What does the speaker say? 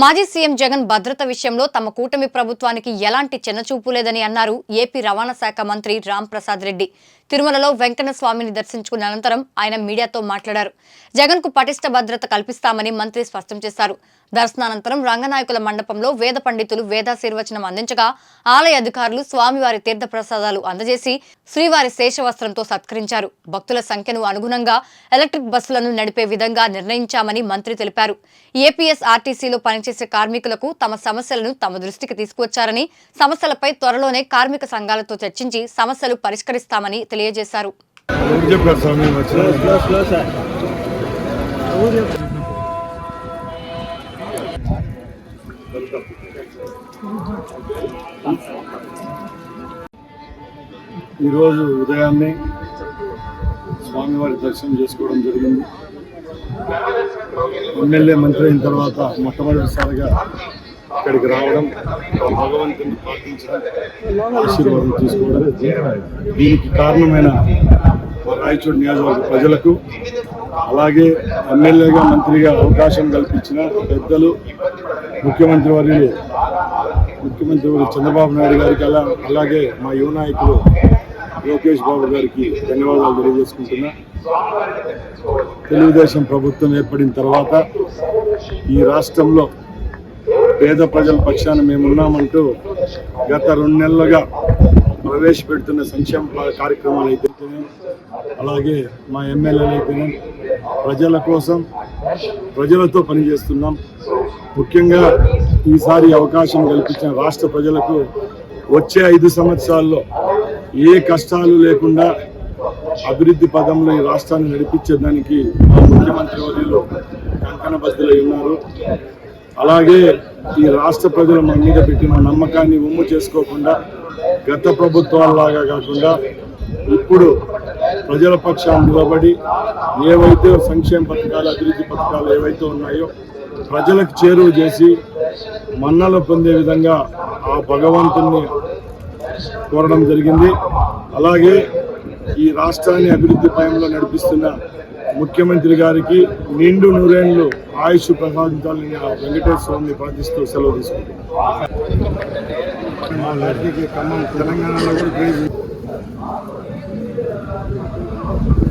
మాజీ సీఎం జగన్ భద్రత విషయంలో తమ కూటమి ప్రభుత్వానికి ఎలాంటి చిన్నచూపు లేదని అన్నారు ఏపీ రవాణా శాఖ మంత్రి రామ్ ప్రసాద్ రెడ్డి. తిరుమలలో వెంకన్న స్వామిని దర్శించుకున్న అనంతరం ఆయన మీడియాతో మాట్లాడారు. జగన్కు పటిష్ట భద్రత కల్పిస్తామని మంత్రి స్పష్టం చేశారు. దర్శనానంతరం రంగనాయకుల మండపంలో వేద పండితులు వేదాశీర్వచనం అందించగా ఆలయ అధికారులు స్వామివారి తీర్థ ప్రసాదాలు అందజేసి శ్రీవారి శేషవస్త్రంతో సత్కరించారు. భక్తుల సంఖ్యను అనుగుణంగా ఎలక్ట్రిక్ బస్సులను నడిపే విధంగా నిర్ణయించామని మంత్రి తెలిపారు. ఏపీఎస్ ఆర్టీసీలో పనిచేసే కార్మికులకు తమ సమస్యలను తమ దృష్టికి తీసుకువచ్చారని సమస్యలపై త్వరలోనే కార్మిక సంఘాలతో చర్చించి సమస్యలు పరిష్కరిస్తామని తెలియజేశారు. ఈరోజు ఉదయాన్నే స్వామివారి దర్శనం చేసుకోవడం జరిగింది. ఎమ్మెల్యే మంత్రి అయిన తర్వాత మొట్టమొదటిసారిగా ఇక్కడికి రావడం భగవంతుని ప్రార్థించడం ఆశీర్వాదం తీసుకోవడం దీనికి కారణమైన మా నియోజకవర్గ ప్రజలకు అలాగే ఎమ్మెల్యేగా మంత్రిగా అవకాశం కల్పించిన పెద్దలు ముఖ్యమంత్రి వర్యులు ముఖ్యమంత్రి వర్యులు చంద్రబాబు నాయుడు గారికి అలా అలాగే మా యువ నాయకులు లోకేష్ బాబు గారికి ధన్యవాదాలు తెలియజేసుకుంటున్నా. తెలుగుదేశం ప్రభుత్వం ఏర్పడిన తర్వాత ఈ రాష్ట్రంలో పేద ప్రజల పక్షాన మేమున్నామంటూ గత రెండు నెలలుగా ప్రవేశపెడుతున్న సంక్షేమ కార్యక్రమాలు అయితే అలాగే మా ఎమ్మెల్యేలు అయితేనే ప్రజల కోసం ప్రజలతో పనిచేస్తున్నాం. ముఖ్యంగా ఈసారి అవకాశం కల్పించిన రాష్ట్ర ప్రజలకు వచ్చే ఐదు సంవత్సరాల్లో ఏ కష్టాలు లేకుండా అభివృద్ధి పదంలో ఈ రాష్ట్రాన్ని నడిపించేదానికి మా ముఖ్యమంత్రి వర్యులు కంకణబద్ధులై ఉన్నారు. అలాగే ఈ రాష్ట్ర ప్రజలు మన మీద పెట్టిన నమ్మకాన్ని ఉమ్ము చేసుకోకుండా గత ప్రభుత్వాల్లాగా కాకుండా ఇప్పుడు ప్రజల పక్షాన్ని నిలబడి ఏవైతే సంక్షేమ పథకాలు అభివృద్ధి పథకాలు ఏవైతే ఉన్నాయో ప్రజలకు చేరువ చేసి మన్నలు పొందే విధంగా ఆ భగవంతుణ్ణి కోరడం జరిగింది. అలాగే ఈ రాష్ట్రాన్ని అభివృద్ధి పయంలో నడిపిస్తున్న ముఖ్యమంత్రి గారికి నిండు నూరేళ్ళు ఆయుష్ ప్రసాదించాలని ఆ వెంకటేశ్వర స్వామిని ప్రార్థిస్తూ సెలవు తీసుకుంటున్నాను ఖమ్మం తెలంగాణలో కూడా house.